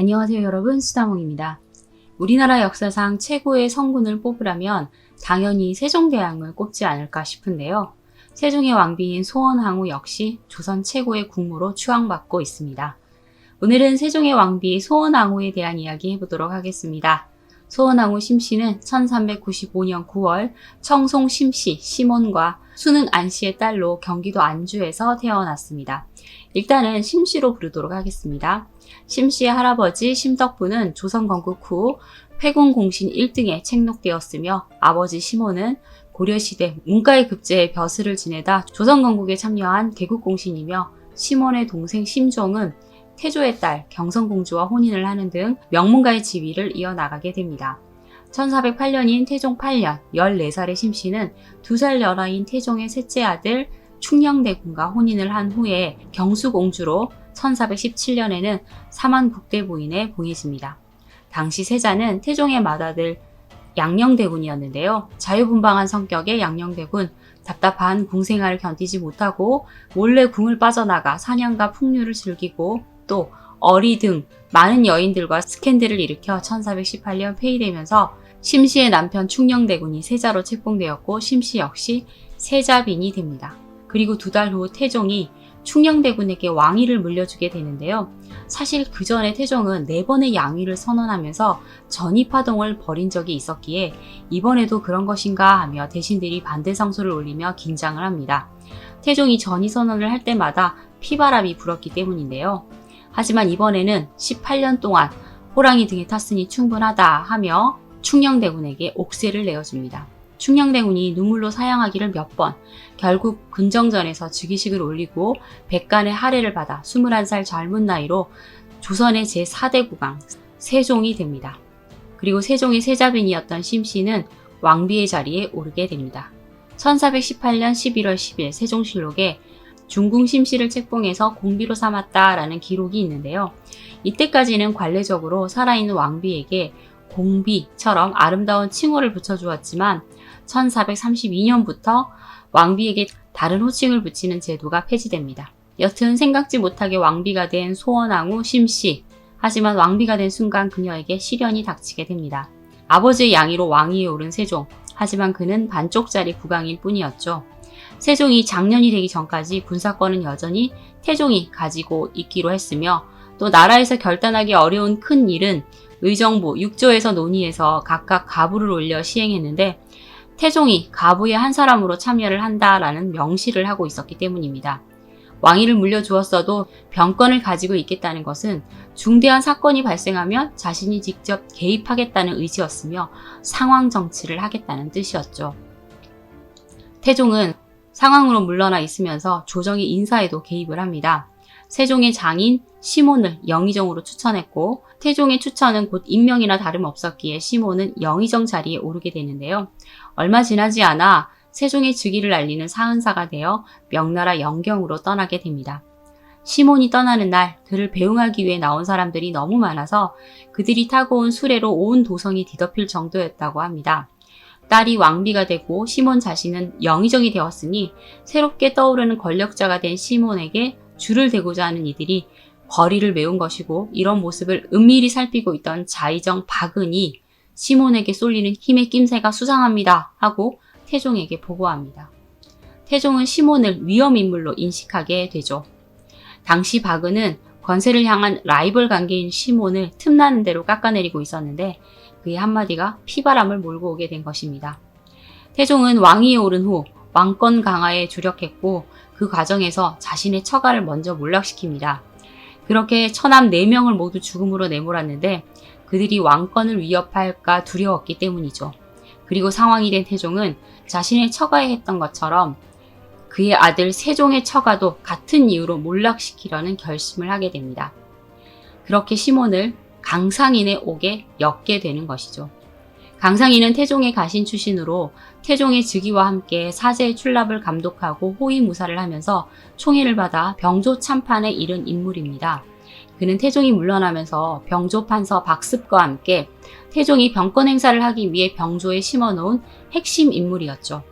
안녕하세요 여러분 수다몽입니다. 우리나라 역사상 최고의 성군을 뽑으라면 당연히 세종대왕을 꼽지 않을까 싶은데요. 세종의 왕비인 소원항우 역시 조선 최고의 국무로 추앙받고 있습니다. 오늘은 세종의 왕비 소원항우에 대한 이야기 해보도록 하겠습니다. 소원항우 심씨는 1395년 9월 청송 심씨 시몬과 수능 안씨의 딸로 경기도 안주에서 태어났습니다. 일단은 심씨로 부르도록 하겠습니다. 심씨의 할아버지 심덕부는 조선 건국 후 회군 공신 1등에 책록되었으며 아버지 시몬은 고려시대 문과의 급제에 벼슬을 지내다 조선 건국에 참여한 개국 공신이며 시몬의 동생 심종은 태조의 딸 경성공주와 혼인을 하는 등 명문가의 지위를 이어나가게 됩니다. 1408년인 태종 8년 14살의 심씨는 2살 연하인 태종의 셋째 아들 충녕대군과 혼인을 한 후에 경수공주로 1417년에는 사만국대부인에 봉해집니다. 당시 세자는 태종의 맏아들 양녕대군이었는데요. 자유분방한 성격의 양녕대군, 답답한 궁생활을 견디지 못하고 몰래 궁을 빠져나가 사냥과 풍류를 즐기고 또 어리 등 많은 여인들과 스캔들을 일으켜 1418년 폐위되면서 심씨의 남편 충녕대군이 세자로 책봉되었고 심씨 역시 세자빈이 됩니다. 그리고 두 달 후 태종이 충녕대군에게 왕위를 물려주게 되는데요. 사실 그 전에 태종은 네 번의 양위를 선언하면서 전입파동을 벌인 적이 있었기에 이번에도 그런 것인가 하며 대신들이 반대 상소를 올리며 긴장을 합니다. 태종이 전위 선언을 할 때마다 피바람이 불었기 때문인데요. 하지만 이번에는 18년 동안 호랑이 등에 탔으니 충분하다 하며 충녕대군에게 옥세를 내어줍니다. 충녕대군이 눈물로 사양하기를 몇 번, 결국 근정전에서 즉위식을 올리고 백간의 할애를 받아 21살 젊은 나이로 조선의 제4대 국왕 세종이 됩니다. 그리고 세종의 세자빈이었던 심씨는 왕비의 자리에 오르게 됩니다. 1418년 11월 10일 세종실록에 중궁 심씨를 책봉해서 공비로 삼았다라는 기록이 있는데요. 이때까지는 관례적으로 살아있는 왕비에게 공비처럼 아름다운 칭호를 붙여주었지만 1432년부터 왕비에게 다른 호칭을 붙이는 제도가 폐지됩니다. 여튼 생각지 못하게 왕비가 된 소원왕후 심씨. 하지만 왕비가 된 순간 그녀에게 시련이 닥치게 됩니다. 아버지의 양위로 왕위에 오른 세종. 하지만 그는 반쪽짜리 국왕일 뿐이었죠. 세종이 장년이 되기 전까지 군사권은 여전히 태종이 가지고 있기로 했으며 또 나라에서 결단하기 어려운 큰 일은 의정부 6조에서 논의해서 각각 가부를 올려 시행했는데 태종이 가부의 한 사람으로 참여를 한다라는 명시를 하고 있었기 때문입니다. 왕위를 물려주었어도 병권을 가지고 있겠다는 것은 중대한 사건이 발생하면 자신이 직접 개입하겠다는 의지였으며 상황 정치를 하겠다는 뜻이었죠. 태종은 상황으로 물러나 있으면서 조정의 인사에도 개입을 합니다. 세종의 장인 시몬을 영의정으로 추천했고 태종의 추천은 곧 임명이나 다름없었기에 시몬은 영의정 자리에 오르게 되는데요. 얼마 지나지 않아 세종의 즉위를 알리는 사은사가 되어 명나라 영경으로 떠나게 됩니다. 시몬이 떠나는 날 그를 배웅하기 위해 나온 사람들이 너무 많아서 그들이 타고 온 수레로 온 도성이 뒤덮일 정도였다고 합니다. 딸이 왕비가 되고 시몬 자신은 영의정이 되었으니 새롭게 떠오르는 권력자가 된 시몬에게 줄을 대고자 하는 이들이 거리를 메운 것이고 이런 모습을 은밀히 살피고 있던 자의정 박은이 시몬에게 쏠리는 힘의 낌새가 수상합니다 하고 태종에게 보고합니다. 태종은 시몬을 위험인물로 인식하게 되죠. 당시 박은은 권세를 향한 라이벌 관계인 시몬을 틈나는 대로 깎아내리고 있었는데 그의 한마디가 피바람을 몰고 오게 된 것입니다. 태종은 왕위에 오른 후 왕권 강화에 주력했고 그 과정에서 자신의 처가를 먼저 몰락시킵니다. 그렇게 처남 4명을 모두 죽음으로 내몰았는데 그들이 왕권을 위협할까 두려웠기 때문이죠. 그리고 상황이 된 태종은 자신의 처가에 했던 것처럼 그의 아들 세종의 처가도 같은 이유로 몰락시키려는 결심을 하게 됩니다. 그렇게 시몬을 강상인의 옥에 엮게 되는 것이죠. 강상인은 태종의 가신 출신으로 태종의 즉위와 함께 사제의 출납을 감독하고 호위무사를 하면서 총애를 받아 병조 참판에 이른 인물입니다. 그는 태종이 물러나면서 병조 판서 박습과 함께 태종이 병권 행사를 하기 위해 병조에 심어놓은 핵심 인물이었죠.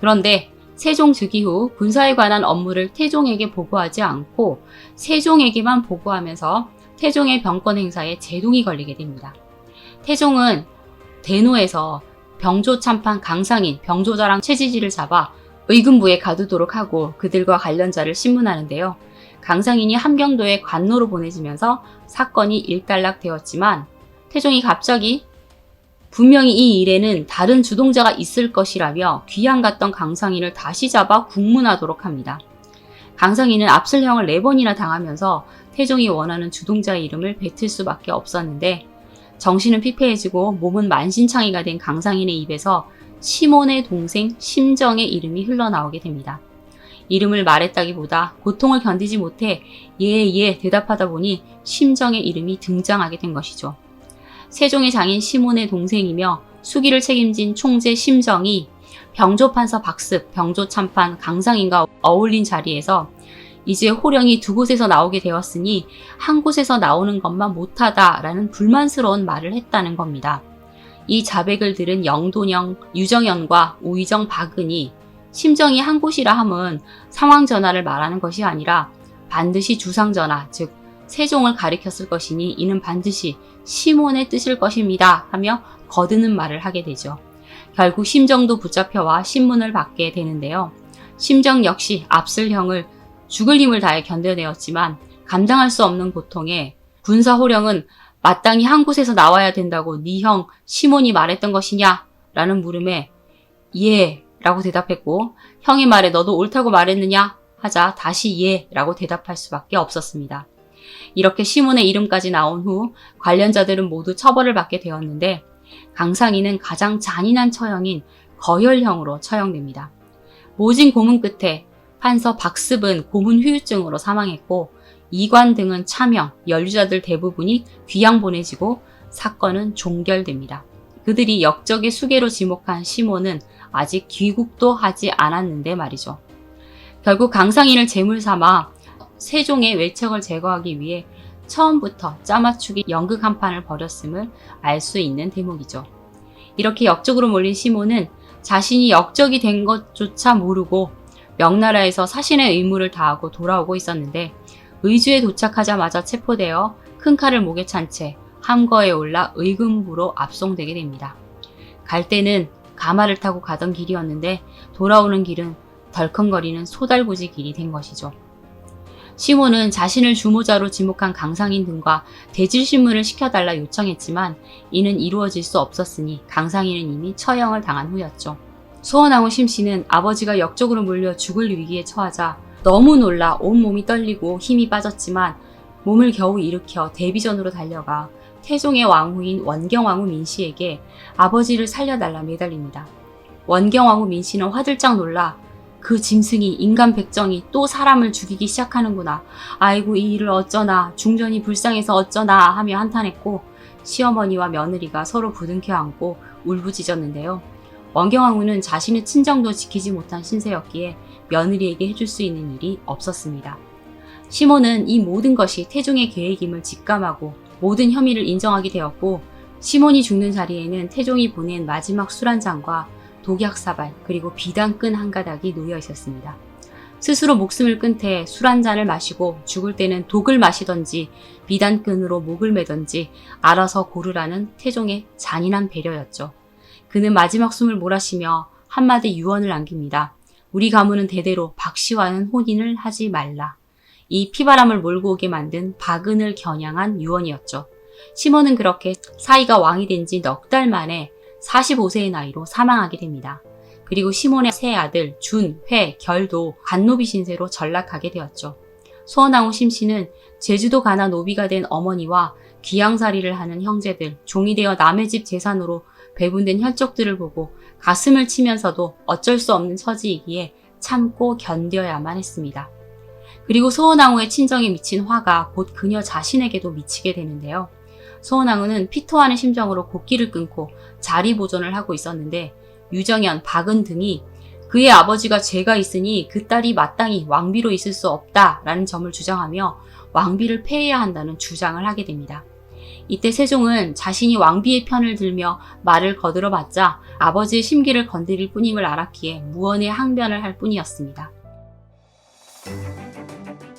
그런데 세종 즉위 후 군사에 관한 업무를 태종에게 보고하지 않고 세종에게만 보고하면서 태종의 병권 행사에 제동이 걸리게 됩니다. 태종은 대노에서 병조 참판 강상인, 병조자랑 최지지를 잡아 의금부에 가두도록 하고 그들과 관련자를 신문하는데요. 강상인이 함경도에 관노로 보내지면서 사건이 일단락되었지만 태종이 갑자기 분명히 이 일에는 다른 주동자가 있을 것이라며 귀양 갔던 강상인을 다시 잡아 국문하도록 합니다. 강상인은 압슬형을 네 번이나 당하면서 태종이 원하는 주동자의 이름을 뱉을 수밖에 없었는데 정신은 피폐해지고 몸은 만신창이가 된 강상인의 입에서 시몬의 동생 심정의 이름이 흘러나오게 됩니다. 이름을 말했다기보다 고통을 견디지 못해 예, 예 대답하다 보니 심정의 이름이 등장하게 된 것이죠. 세종의 장인 시몬의 동생이며 수기를 책임진 총재 심정이 병조판서 박습, 병조참판 강상인과 어울린 자리에서 이제 호령이 두 곳에서 나오게 되었으니 한 곳에서 나오는 것만 못하다라는 불만스러운 말을 했다는 겁니다. 이 자백을 들은 영돈영, 유정연과 우의정 박은이 심정이 한 곳이라 함은 상황 전화를 말하는 것이 아니라 반드시 주상 전화, 즉 세종을 가리켰을 것이니 이는 반드시 시몬의 뜻일 것입니다 하며 거드는 말을 하게 되죠. 결국 심정도 붙잡혀와 신문을 받게 되는데요. 심정 역시 압슬형을 죽을 힘을 다해 견뎌내었지만 감당할 수 없는 고통에 군사호령은 마땅히 한 곳에서 나와야 된다고 네 형 시몬이 말했던 것이냐? 라는 물음에 예 라고 대답했고 형의 말에 너도 옳다고 말했느냐? 하자 다시 예 라고 대답할 수밖에 없었습니다. 이렇게 시몬의 이름까지 나온 후 관련자들은 모두 처벌을 받게 되었는데 강상인은 가장 잔인한 처형인 거열형으로 처형됩니다. 모진 고문 끝에 판서 박습은 고문 후유증으로 사망했고 이관 등은 차명, 연루자들 대부분이 귀양 보내지고 사건은 종결됩니다. 그들이 역적의 수계로 지목한 시몬은 아직 귀국도 하지 않았는데 말이죠. 결국 강상인을 제물 삼아 세종의 외척을 제거하기 위해 처음부터 짜맞추기 연극 한 판을 벌였음을 알 수 있는 대목이죠. 이렇게 역적으로 몰린 시몬은 자신이 역적이 된 것조차 모르고 명나라에서 사신의 의무를 다하고 돌아오고 있었는데 의주에 도착하자마자 체포되어 큰 칼을 목에 찬 채 함거에 올라 의금부로 압송되게 됩니다. 갈 때는 가마를 타고 가던 길이었는데 돌아오는 길은 덜컹거리는 소달구지 길이 된 것이죠. 시몬은 자신을 주모자로 지목한 강상인 등과 대질신문을 시켜달라 요청했지만 이는 이루어질 수 없었으니 강상인은 이미 처형을 당한 후였죠. 소원왕후 심씨는 아버지가 역적으로 몰려 죽을 위기에 처하자 너무 놀라 온몸이 떨리고 힘이 빠졌지만 몸을 겨우 일으켜 데비전으로 달려가 태종의 왕후인 원경왕후 민씨에게 아버지를 살려달라 매달립니다. 원경왕후 민씨는 화들짝 놀라 그 짐승이 인간 백정이 또 사람을 죽이기 시작하는구나. 아이고 이 일을 어쩌나 중전이 불쌍해서 어쩌나 하며 한탄했고 시어머니와 며느리가 서로 부둥켜 안고 울부짖었는데요. 원경왕후는 자신의 친정도 지키지 못한 신세였기에 며느리에게 해줄 수 있는 일이 없었습니다. 시몬은 이 모든 것이 태종의 계획임을 직감하고 모든 혐의를 인정하게 되었고 시몬이 죽는 자리에는 태종이 보낸 마지막 술 한 잔과 독약 사발 그리고 비단끈 한 가닥이 놓여 있었습니다. 스스로 목숨을 끊태 술한 잔을 마시고 죽을 때는 독을 마시던지 비단끈으로 목을 매던지 알아서 고르라는 태종의 잔인한 배려였죠. 그는 마지막 숨을 몰아쉬며 한마디 유언을 남깁니다. 우리 가문은 대대로 박 씨와는 혼인을 하지 말라. 이 피바람을 몰고 오게 만든 박은을 겨냥한 유언이었죠. 시몬은 그렇게 사이가 왕이 된 지 넉 달 만에 45세의 나이로 사망하게 됩니다. 그리고 시몬의 세 아들 준, 회, 결도 간노비 신세로 전락하게 되었죠. 소원왕후 심씨는 제주도 가나 노비가 된 어머니와 귀양살이를 하는 형제들, 종이 되어 남의 집 재산으로 배분된 혈족들을 보고 가슴을 치면서도 어쩔 수 없는 처지이기에 참고 견뎌야만 했습니다. 그리고 소원왕후의 친정에 미친 화가 곧 그녀 자신에게도 미치게 되는데요. 소원왕후는 피토하는 심정으로 곡기를 끊고 자리 보존을 하고 있었는데 유정연, 박은 등이 그의 아버지가 죄가 있으니 그 딸이 마땅히 왕비로 있을 수 없다라는 점을 주장하며 왕비를 폐해야 한다는 주장을 하게 됩니다. 이때 세종은 자신이 왕비의 편을 들며 말을 거들어 봤자 아버지의 심기를 건드릴 뿐임을 알았기에 무언의 항변을 할 뿐이었습니다. フフフフ。